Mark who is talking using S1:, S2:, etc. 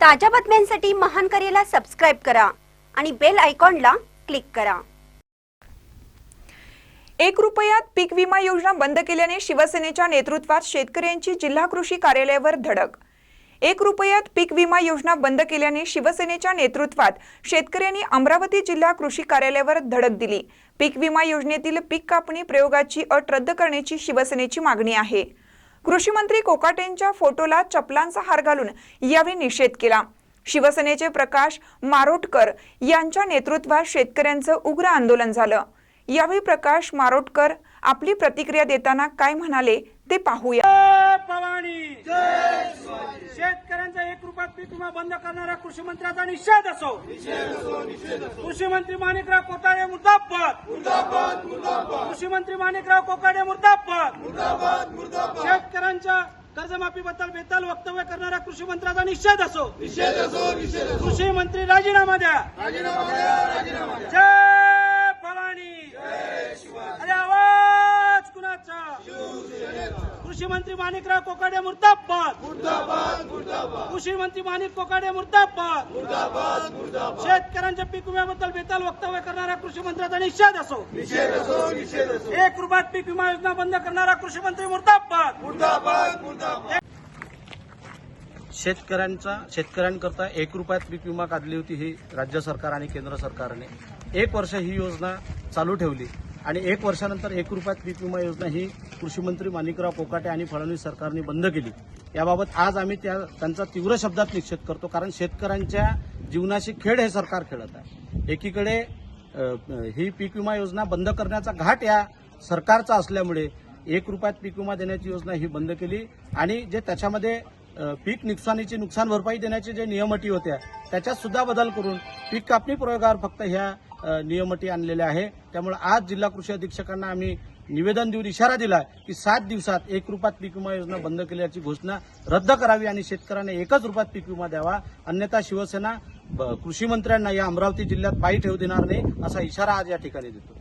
S1: ताज्या बातम्यांसाठी महान करेला सबस्क्राईब करा आणि बेल आयकॉनला क्लिक करा.
S2: एक रुपयात पीक विमा योजना बंद केल्याने शिवसेनेच्या नेतृत्वात शेतकऱ्यांची जिल्हा कृषी कार्यालयावर धडक. एक रुपयात पीक विमा योजना बंद केल्याने शिवसेनेच्या नेतृत्वात शेतकऱ्यांनी अमरावती जिल्हा कृषी कार्यालयावर धडक दिली. पीक विमा योजनेतील पीक कापणी प्रयोगाची अट रद्द करण्याची शिवसेनेची मागणी आहे. कृषी मंत्री कोकाटेंच्या फोटोला चपलांचा हार घालून यावेळी निषेध केला. शिवसेनेचे प्रकाश मारोटकर यांच्या नेतृत्वात शेतकऱ्यांचं उग्र आंदोलन झालं. यावेळी प्रकाश मारोटकर आपली प्रतिक्रिया देताना काय म्हणाले ते पाहूया
S3: जय भवानी शेतकऱ्यांचा एक रुपयात पीक विमा बंद करणाऱ्या कृषी मंत्र्याचा निषेध असो. कृषी मंत्री माणिकराव कोकाडे मुर्दाबाद. कृषी मंत्री माणिकराव कोकाडे मुर्दाबाद. शेतकऱ्यांच्या कर्जमाफीबद्दल बेताल वक्तव्य करणाऱ्या कृषी मंत्र्याचा निषेध असो. कृषी मंत्री राजीनामा द्या. जय कृषी मंत्री माणिकराव कोकाडे मुर्दाबाद. कृषी मंत्री माणिक कोकाडे मुर्दाबाद. शेतकऱ्यांच्या पीक विम्याबद्दल बेताल वक्तव्य करणाऱ्या कृषी मंत्र्याचा निषेध असो. एक रुपयात पीक विमा योजना बंद करणारा कृषी मंत्री मुर्दाबाद.
S4: शेतकऱ्यांचा शेतकऱ्यांकरता एक रुपयात पीक विमा काढली होती ही राज्य सरकार आणि केंद्र सरकारने. एक वर्ष ही योजना चालू ठेवली. आणि एक वर्षानंतर एक रुपयात पीक विमा योजना ही कृषी मंत्री माणिकराव कोकाटे आणि फडणवीस सरकारने बंद केली. याबाबत आज आम्ही त्या त्यांचा तीव्र शब्दात निषेध करतो कारण शेतकऱ्यांच्या जीवनाशी खेळ हे सरकार खेळत आहे. एकीकडे ही पीक विमा योजना बंद करण्याचा घाट या सरकारचा असल्यामुळे एक रुपयात पीक विमा देण्याची योजना ही बंद केली आणि जे त्याच्यामध्ये पीक नुकसानीची नुकसान भरपाई देण्याचे जे नियमअटी होत्या त्याच्यात सुद्धा बदल करून पीक कापणी प्रयोगावर फक्त ह्या नियमटी आणलेले आणलेल्या आहे. त्यामुळे आज जिल्हा कृषी अधीक्षकांना आम्ही निवेदन देऊन इशारा दिला की सात दिवसात एक रुपयात पीक विमा योजना बंद केल्याची घोषणा रद्द करावी आणि शेतकऱ्यांना एकच रुपयात पीक विमा द्यावा. अन्यथा शिवसेना ब- कृषी मंत्र्यांना या अमरावती जिल्ह्यात पायी ठेवू देणार नाही असा इशारा आज या ठिकाणी देतो.